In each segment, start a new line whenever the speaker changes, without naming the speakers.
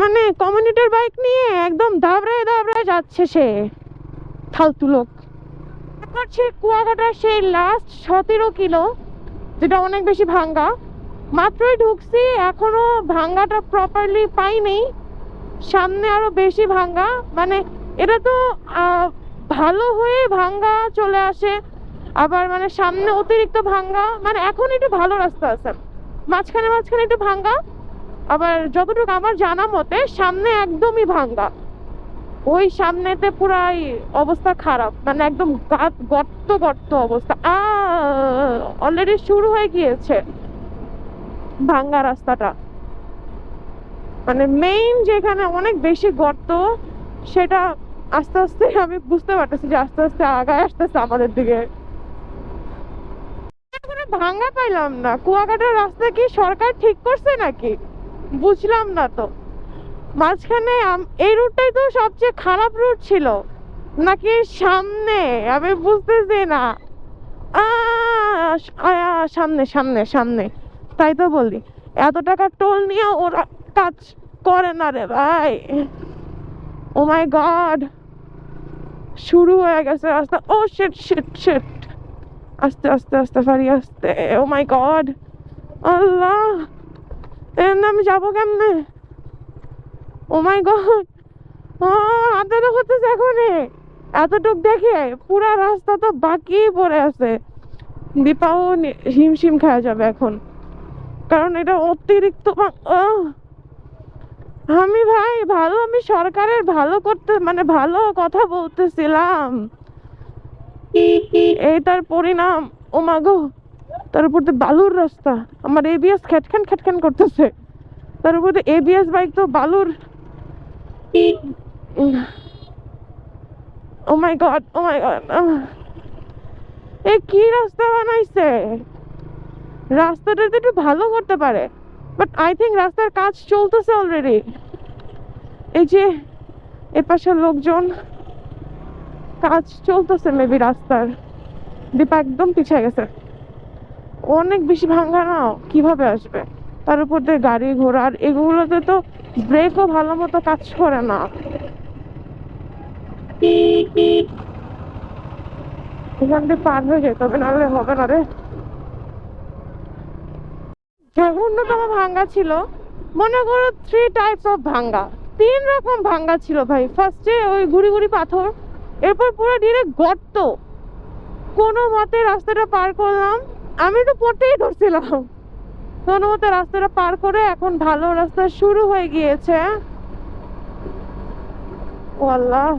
মানে কমিউনিটার বাইক নিয়ে একদম দাবড়ায় দাবড়ায় যাচ্ছে সে। ফালতু লোক। করছে কুয়াকাটার সেই লাস্ট সতেরো কিলো, যেটা অনেক বেশি ভাঙ্গা, মাত্রই ঢুকছি, এখনও ভাঙ্গাটা প্রপারলি পাইনি। সামনে আরও বেশি ভাঙ্গা মানে এটা তো ভালো হয়ে ভাঙ্গা চলে আসে, আবার মানে সামনে অতিরিক্ত ভাঙ্গা মানে এখন একটু ভালো রাস্তা আছে। মাঝখানে মাঝখানে একটু ভাঙ্গা আবার যতটুকু আমার জানা মতে, সামনে একদমই ভাঙ্গা। ওই সামনেতে পুরাই অবস্থা খারাপ। মানে একদম গর্ত গর্ত অবস্থা। অলরেডি শুরু হয়ে গিয়েছে ভাঙ্গা রাস্তাটা। মানে মেইন যেখানে অনেক বেশি গর্ত, সেটা আস্তে আস্তে আমি বুঝতে পারতেছি যে আস্তে আস্তে আগায় আসতেছে আমাদের দিকে। ভাঙ্গা পাইলাম না। কুয়াকাটার রাস্তা কি সরকার ঠিক করছে নাকি? বুঝলাম না তো। মাঝখানে এই রুটটাই তো সবচেয়ে খারাপ রুট ছিল। নাকি সামনে? আমি বুঝতেছি না। সামনে সামনে সামনে। তাই তো বলি, এত টাকা টোল নিয়ে ওরা কাজ করে না রে ভাই। ও মাই গড শুরু হয়ে গেছে রাস্তা। ও শিট শিট শিট আস্তে আস্তে আস্তে ফারি আস্তে। Oh my god Allah! এর আমি যাব কেমনে? ও মাই গড ও হাতে তো করতেছে এখনই। এতটুক দেখে পুরা রাস্তা তো বাকি পড়ে আছে। দীপাও হিমশিম খাওয়া যাবে এখন। কারণ এটা অতিরিক্ত আমি ভাই, ভালো, আমি সরকারের ভালো করতে মানে ভালো কথা বলতেছিলাম। এই তার পরিণাম, ও মাগো তার উপর বালুর রাস্তা। আমার এবিএস খ্যাটখান খ্যাটখান করতেছে। তার উপর এবিএস বাইক তো বালুর। ও my god O my god এ কি রাস্তা বানাইছে? রাস্তাটা তো একটু ভালো করতে পারে বাট আই থিঙ্ক রাস্তার কাজ চলতেছে অলরেডি এই যে এপাশের লোকজন, কাজ চলতেছে মেবি রাস্তার। দীপা একদম পিছিয়ে গেছে। অনেক বেশি ভাঙ্গা না, কীভাবে আসবে? তার উপর দিয়ে গাড়ি ঘোড়া, আর এগুলোতে তো ব্রেকও ভালো মতো কাজ করে না। এখান দিয়ে পার হয়ে যেতে নাহলে হবে না রে। জঘন্যতম ভাঙ্গা ছিল। মনে করো থ্রি টাইপস অফ ভাঙ্গা। তিন রকম ভাঙ্গা ছিল ভাই। ফার্স্টে ওই গুড়ি গুড়ি পাথর, এরপর পুরো ডিরেক্ট গর্ত। কোনো মতে রাস্তাটা পার করলাম। আমি তো পড়তেই ধরছিলাম। কোনো রাস্তাটা পার করে এখন ভালো রাস্তা শুরু হয়ে গিয়েছে। আল্লাহ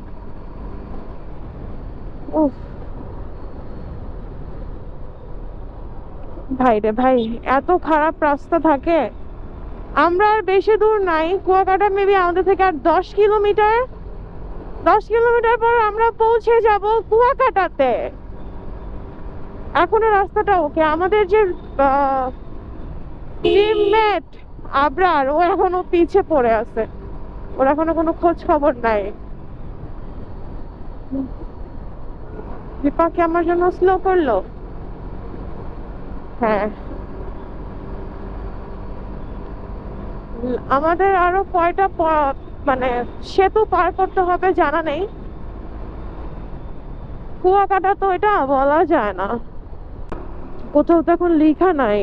উফ। ভাই রে ভাই, এত খারাপ রাস্তা থাকে। আমরা আর বেশি দূর নাই, কুয়াকাটা মেবি আমাদের থেকে আর দশ কিলোমিটার। দশ কিলোমিটার পর আমরা পৌঁছে যাব কুয়াকাটাতে। এখনও রাস্তাটা ওকে, আমাদের যে টিমমেট আবরার, ও এখনও পিছে পড়ে আছে। ওর এখনও কোনো খোঁজ খবর নাই। দীপা কি আমার জন্য স্লো করল? হ্যাঁ। আমাদের আরও কয়টা মানে সেতু পার করতে হবে জানা নেই। কুয়াকাটা তো এটা বলা যায় না। কোথাও তো এখন লেখা নাই।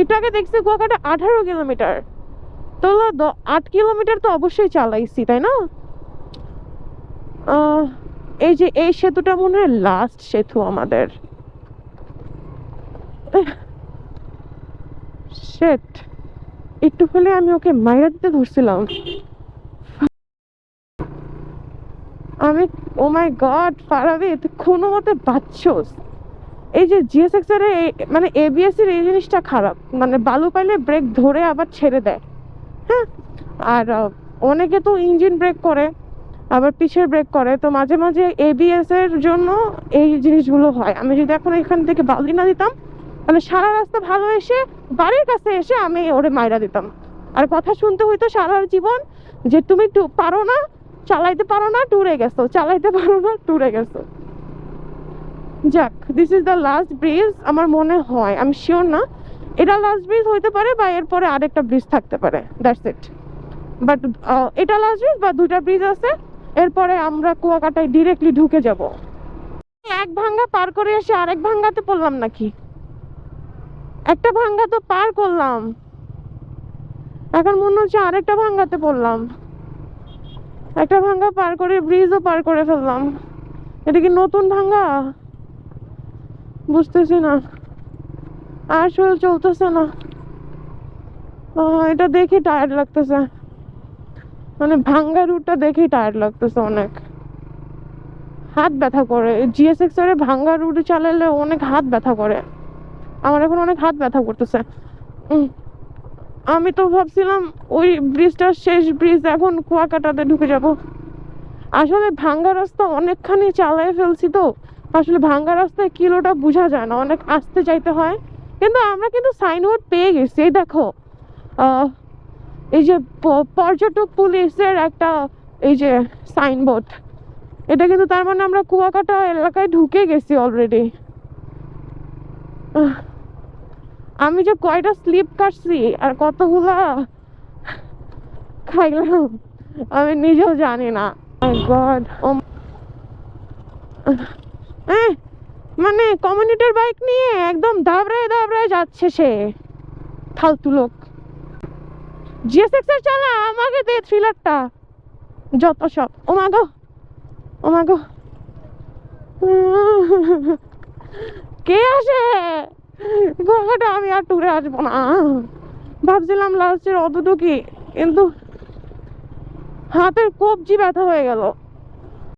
এটাকে দেখছি কুয়াকাটা আঠারো কিলোমিটার। তাহলে আট কিলোমিটার তো অবশ্যই চালাইছি, তাই না? এই যে এই সেতুটা মনে হয় লাস্ট সেতু আমাদের। শেট একটু হলে আমি ওকে মাইরা দিতে ধরছিলাম। আমি ও মাই গড পারাবি তুই কোনো মতে বাচ্চোস এই যে জিএসএক্স এর মানে এবিএস এর এই জিনিসটা খারাপ। মানে বালু পাইলে ব্রেক ধরে আবার ছেড়ে দেয়। হ্যাঁ? আর অনেকে তো ইঞ্জিন ব্রেক করে, আবার পিছের ব্রেক করে। তো মাঝে মাঝে এবিএস এর জন্য এই জিনিসগুলো হয়। আমি যদি এখন এখান থেকে বালি না দিতাম, তাহলে সারা রাস্তা ভালো এসে, বাড়ির কাছে এসে আমি ওরে মাইরা দিতাম। আর কথা শুনতে হইতো সারা জীবন যে, তুমি পারো না, চালাইতে পারো না ট্যুরে গেছো। চালাইতে পারো না ট্যুরে গেছো। যাক this is the last bridge আমার মনে হয় আমি শিওর না। এটা লাস্ট ব্রিজ হইতে পারে বা এরপরে আরেকটা ব্রিজ থাকতে পারে দ্যাটস ইট বাট এটা লাস্ট ব্রিজ বা দুইটা ব্রিজ আছে, এরপরে আমরা কুয়াকাটায় ডিরেক্টলি ঢুকে যাব। এক ভাঙ্গা পার করে এসে আরেক ভাঙ্গাতে পড়লাম নাকি? একটা ভাঙ্গা তো পার করলাম। এখন মনে হচ্ছে আরেকটা ভাঙ্গাতে পড়লাম। একটা ভাঙ্গা পার করে ব্রিজও পার করে ফেললাম। এটা কি নতুন ভাঙ্গা? বুঝতেছি না। আর শরীর চলতেছে না। এটা দেখে টায়ার্ড লাগতেছে। মানে ভাঙ্গা রুটটা দেখেই টায়ার্ড লাগতেছে অনেক। হাত ব্যথা করে। জিএসএক্স এর ভাঙ্গা রুটে চালালে অনেক হাত ব্যথা করে। আমার এখন অনেক হাত ব্যথা করতেছে। আমি তো ভাবছিলাম ওই ব্রিজটা শেষ ব্রিজ এখন কুয়াকাটাতে ঢুকে যাব। আসলে ভাঙ্গা রাস্তা অনেকখানি চালায় ফেলছি তো। আসলে ভাঙ্গা রাস্তায় কিলোটা বোঝা যায় না, অনেক আসতে যাইতে হয়। কিন্তু আমরা কিন্তু সাইনবোর্ড পেয়ে গেছি, এই দেখো। এই যে পর্যটক পুলিশের একটা, এই যে সাইনবোর্ড এটা কিন্তু তার মানে আমরা কুয়াকাটা এলাকায় ঢুকে গেছি অলরেডি আমি যে কয়টা স্লিপ কাটছি আর কতগুলা খাইলাম, আমি নিজেও জানি না। গড ও এহ, মানে কমিউনিটির বাইক নিয়ে একদম দাবড়ায় দাবড়ায় যাচ্ছে সে। ফালতু লোক। জিএসএক্স এর চালা আমাকে দে থ্রিলারটা যত সব। ও মা গো। ও মা গো। কে আসে? গোয়াঘাটে আমি আর ট্যুরে আসব না। ভাবছিলাম লাস্টের অতটুকুই কিন্তু হাতের কবজি ব্যথা হয়ে গেল।